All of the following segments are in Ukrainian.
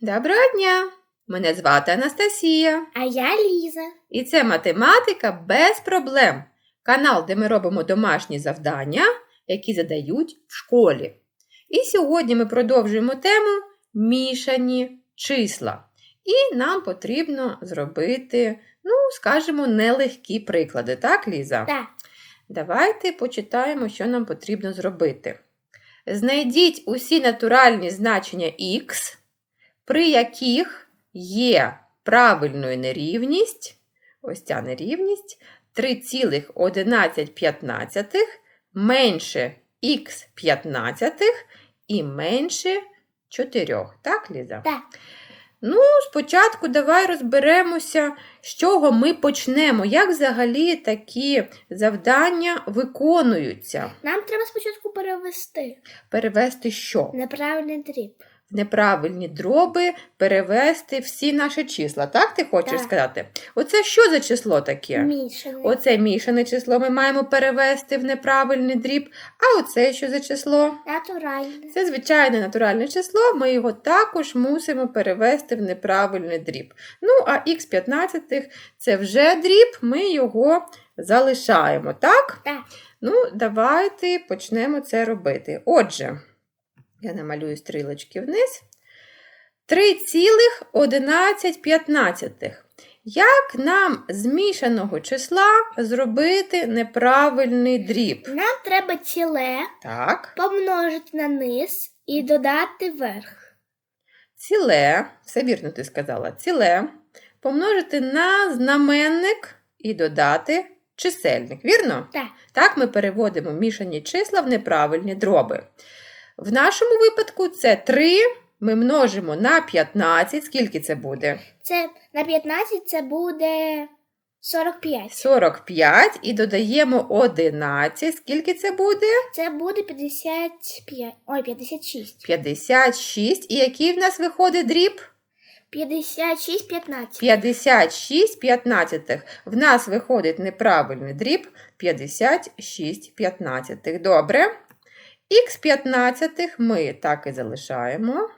Доброго дня! Мене звати Анастасія. А я Ліза. І це математика без проблем. Канал, де ми робимо домашні завдання, які задають в школі. І сьогодні ми продовжуємо тему мішані числа. І нам потрібно зробити, ну, скажімо, нелегкі приклади, так, Ліза? Так. Давайте почитаємо, що нам потрібно зробити. Знайдіть усі натуральні значення х, при яких є правильною нерівність, ось ця нерівність, 3,11 менше х 15 і менше 4. Так, Ліза? Так. Ну, спочатку давай розберемося, з чого ми почнемо, як взагалі такі завдання виконуються. Нам треба спочатку перевести Перевести що? неправильний дріб. В неправильні дроби перевести всі наші числа. Так ти хочеш Так. сказати? Оце що за число таке? Мішаний. Оце мішане число ми маємо перевести в неправильний дріб. А оце що за число? Натуральний. Це звичайне натуральне число, ми його також мусимо перевести в неправильний дріб. Ну, а х 15 це вже дріб, ми його залишаємо, так? Так. Ну, давайте почнемо це робити. Отже, я намалюю стрілочки вниз. 3,11. Як нам з мішаного числа зробити неправильний дріб? Нам треба ціле Так. помножити на низ і додати верх. ціле, все вірно ти сказала, ціле помножити на знаменник і додати чисельник, вірно? Так. Так ми переводимо мішані числа в неправильні дроби. В нашому випадку це 3 ми множимо на 15. Скільки це буде? Це на 15 це буде 45. 45 і додаємо 11. Скільки це буде? Це буде 55. Ой, 56. 56. І який в нас виходить дріб? 56, 15. 56 п'ятнадцятих. В нас виходить неправильний дріб 56 п'ятнадцятих. Добре. Х 15 ми так і залишаємо.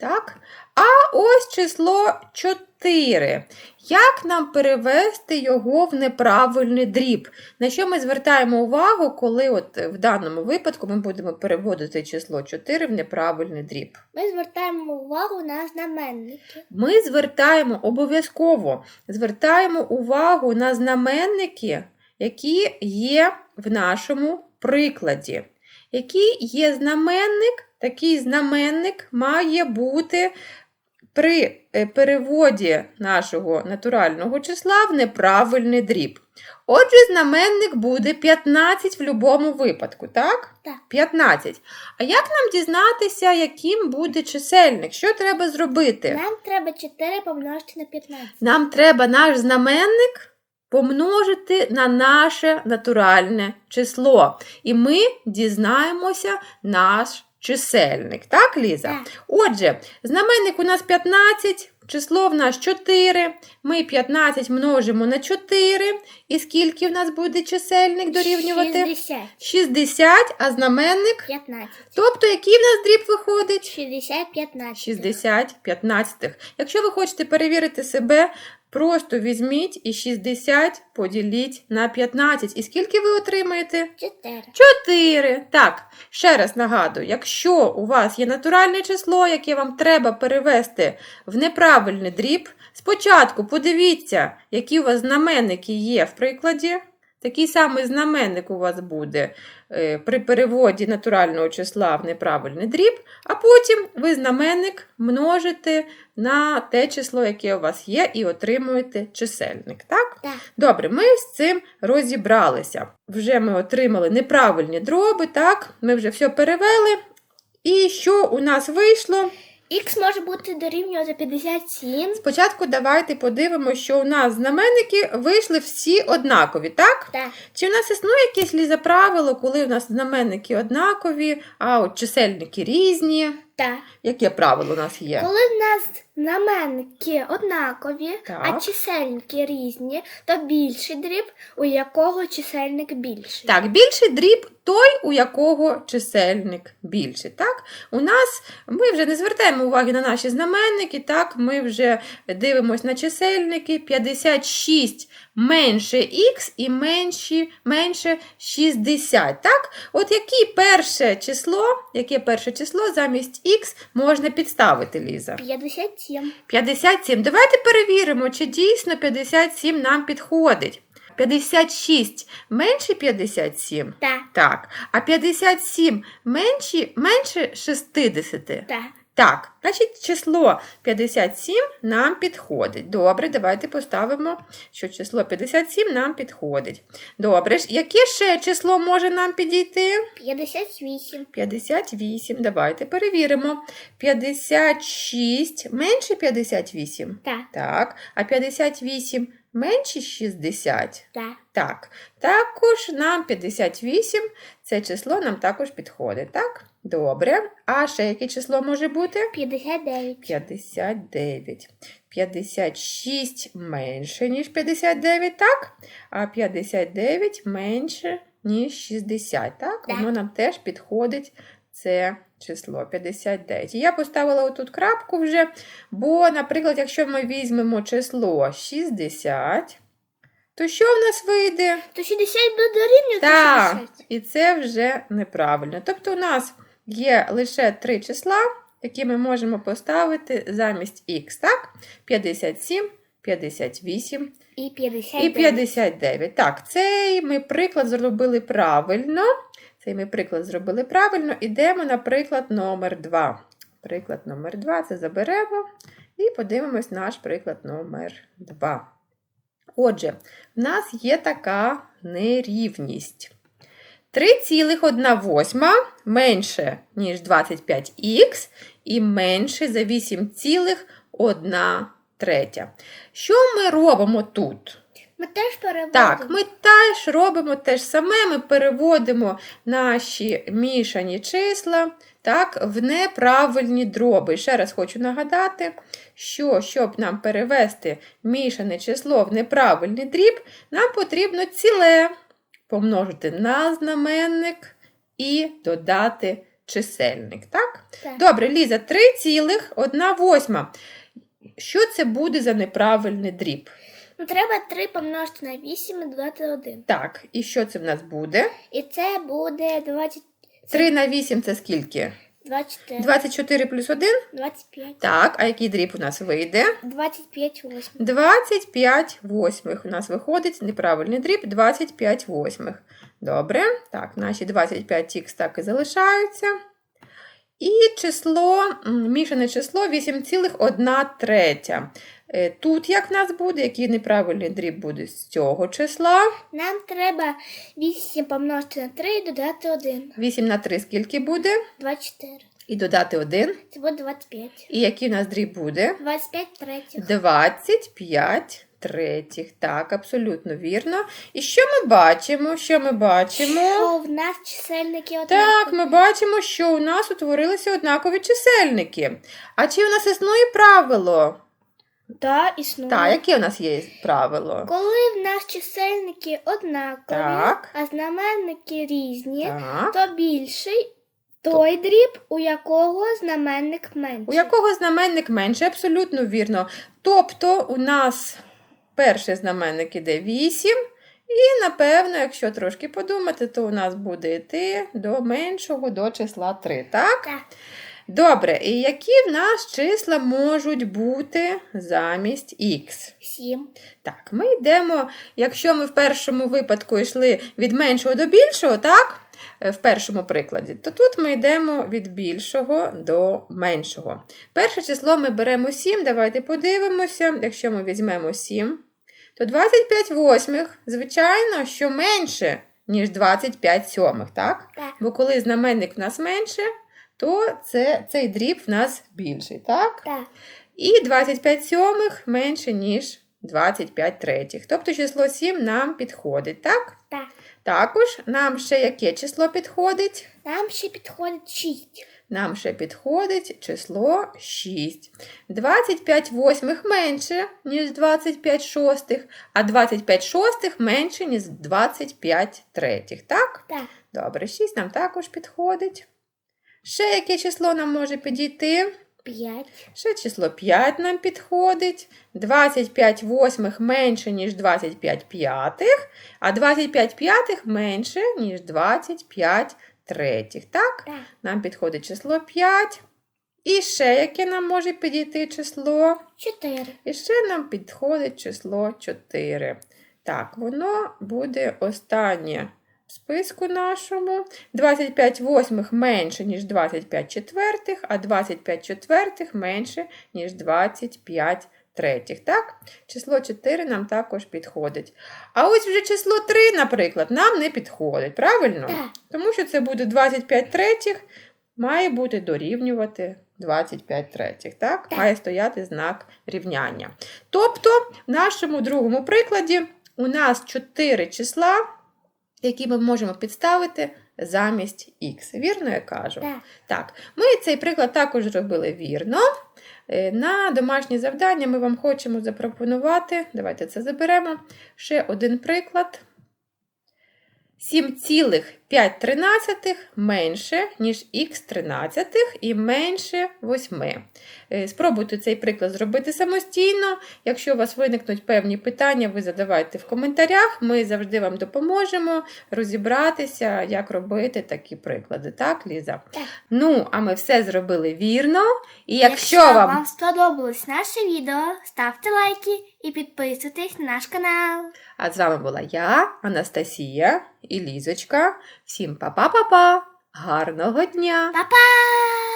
Так. А ось число 4. Як нам перевести його в неправильний дріб? На що ми звертаємо увагу, коли от в даному випадку ми будемо переводити число 4 в неправильний дріб? Ми звертаємо увагу на знаменники. Ми звертаємо обов'язково звертаємо увагу на знаменники, які є в нашому прикладі. Який є знаменник, такий знаменник має бути при е, переводі нашого натурального числа в неправильний дріб. Отже, знаменник буде 15 в будь-якому випадку, так? Так. 15. А як нам дізнатися, яким буде чисельник? Що треба зробити? Нам треба 4 помножити на 15. Нам треба наш знаменник помножити на наше натуральне число. І ми дізнаємося наш чисельник. Так, Ліза? Так. Отже, знаменник у нас 15, число в нас 4. Ми 15 множимо на 4. І скільки в нас буде чисельник дорівнювати? 60. 60, а знаменник? 15. Тобто, який в нас дріб виходить? 60, 15. 60 15. Якщо ви хочете перевірити себе, просто візьміть і 60 поділіть на 15. І скільки ви отримаєте? 4. 4. Так, ще раз нагадую, якщо у вас є натуральне число, яке вам треба перевести в неправильний дріб, спочатку подивіться, які у вас знаменники є в прикладі. Такий самий знаменник у вас буде е, при переводі натурального числа в неправильний дріб, а потім ви знаменник множите на те число, яке у вас є, і отримуєте чисельник. Так? Так. Добре, ми з цим розібралися. Вже ми отримали неправильні дроби, так? Ми вже все перевели. І що у нас вийшло? Х може бути дорівнювати 57. Спочатку давайте подивимося, що у нас знаменники вийшли всі однакові, так? Так. Чи в нас існує якесь ліза правило, коли у нас знаменники однакові, а от чисельники різні? Так. Яке правило у нас є? Коли в нас знаменники однакові, а Так. чисельники різні, то більший дріб, у якого чисельник більший. Так, більший дріб той, у якого чисельник більший. Так? У нас ми вже не звертаємо уваги на наші знаменники, так? ми вже дивимося на чисельники 56 менше х і менші, менше 60. Так? От яке перше число, яке перше число замість х можна підставити, Ліза? 57. 57. Давайте перевіримо, чи дійсно 57 нам підходить. 56 менше 57? Так. Так. А 57 менше, менше 60? Так. Так. Значить, число 57 нам підходить. Добре, давайте поставимо, що число 57 нам підходить. Добре, яке ще число може нам підійти? 58. 58. Давайте перевіримо. 56 менше 58? Так. Так. А 58 менше 60? Так. Так. Також нам 58, це число нам також підходить, так? Добре. А ще яке число може бути? 59. 59. 56 менше, ніж 59, так? А 59 менше, ніж 60, так? Так. Воно нам теж підходить це число 59. І я поставила отут крапку вже, бо, наприклад, якщо ми візьмемо число 60, то що в нас вийде? То 60 буде дорівнювати Так, 60. і це вже неправильно. Тобто у нас є лише три числа, які ми можемо поставити замість х, так? 57, 58 І 59. і 59. Так, цей ми приклад зробили правильно. Цей ми приклад зробили правильно. Ідемо на приклад номер 2. Приклад номер 2 це заберемо і подивимось наш приклад номер 2. Отже, в нас є така нерівність. 3,1 менше, ніж 25х, і менше за 8,1 третя. Що ми робимо тут? Ми теж переводимо. Так, ми теж робимо те ж саме, ми переводимо наші мішані числа так, в неправильні дроби. Ще раз хочу нагадати, що щоб нам перевести мішане число в неправильний дріб, нам потрібно ціле помножити на знаменник і додати чисельник. Так? Так. Добре, Ліза, 3,1 восьма. Що це буде за неправильний дріб? Ну, треба 3 помножити на 8 і додати 1. Так, і що це в нас буде? І це буде 20... 3 на 8 це скільки? 24. 24 плюс 1? 25. Так, а який дріб у нас вийде? 25 восьмих. 25 восьмих. У нас виходить неправильний дріб 25 восьмих. Добре. Так, наші 25х так і залишаються. І число, мішане число 8,1 третя. Е, Тут як в нас буде, який неправильний дріб буде з цього числа? Нам треба 8 помножити на 3 і додати 1. 8 на 3 скільки буде? 24. І додати 1. Це буде 25. І який у нас дріб буде? 25 третіх. 25 третіх. Так, абсолютно вірно. І що ми бачимо? Що ми бачимо? Що в нас чисельники однакові. Так, ми бачимо, що у нас утворилися однакові чисельники. А чи у нас існує правило? Да, існує. Так, яке у нас є правило? Коли в нас чисельники однакові, Так. а знаменники різні, Так. то більший той дріб, у якого знаменник менший. У якого знаменник менше? Абсолютно вірно. Тобто у нас перший знаменник іде 8, і, напевно, якщо трошки подумати, то у нас буде йти до меншого до числа 3, так? Так. Добре, і які в нас числа можуть бути замість х? 7. Так, ми йдемо, якщо ми в першому випадку йшли від меншого до більшого, так? Е, В першому прикладі, то тут ми йдемо від більшого до меншого. Перше число ми беремо 7, давайте подивимося. Якщо ми візьмемо 7, то 25 восьмих, звичайно, що менше, ніж 25 сьомих, так? Так. Бо коли знаменник в нас менше, то це, цей дріб в нас більший, так? Так. І 25 сьомих менше, ніж 25 третіх. Тобто число 7 нам підходить, так? Так. Також нам ще яке число підходить? Нам ще підходить 6. нам ще підходить число 6. 25 восьмих менше, ніж 25 шостих, а 25 шостих менше, ніж 25 третіх. Так? Так. Добре, 6 нам також підходить. Ще яке число нам може підійти? 5. Ще число 5 нам підходить. 25 восьмих менше, ніж 25 п'ятих, а 25 п'ятих менше, ніж 25 третіх. Так? Так. Нам підходить число 5. І ще яке нам може підійти число? 4. І ще нам підходить число 4. Так, воно буде останнє списку нашому. 25 восьмих менше, ніж 25 четвертих, а 25 четвертих менше, ніж 25 третіх. Так? Число 4 нам також підходить. А ось вже число 3, наприклад, нам не підходить, правильно? Тому що це буде 25 третіх, має бути дорівнювати 25 третіх. Так? Має стояти знак рівняння. Тобто, в нашому другому прикладі у нас 4 числа, які ми можемо підставити замість х. Вірно я кажу? Так. Так, ми цей приклад також зробили вірно. Е, На домашнє завдання ми вам хочемо запропонувати, давайте це заберемо, ще один приклад. 7,5 менше, ніж х 13 і менше 8. Е, Спробуйте цей приклад зробити самостійно. Якщо у вас виникнуть певні питання, ви задавайте в коментарях. Ми завжди вам допоможемо розібратися, як робити такі приклади. Так, Ліза? Так. Ну, а ми все зробили вірно. І якщо, вам вам сподобалось наше відео, ставте лайки і підписуйтесь на наш канал. А з вами була я, Анастасія і Лізочка. Всім па-па-па-па! Гарного дня! Па-па!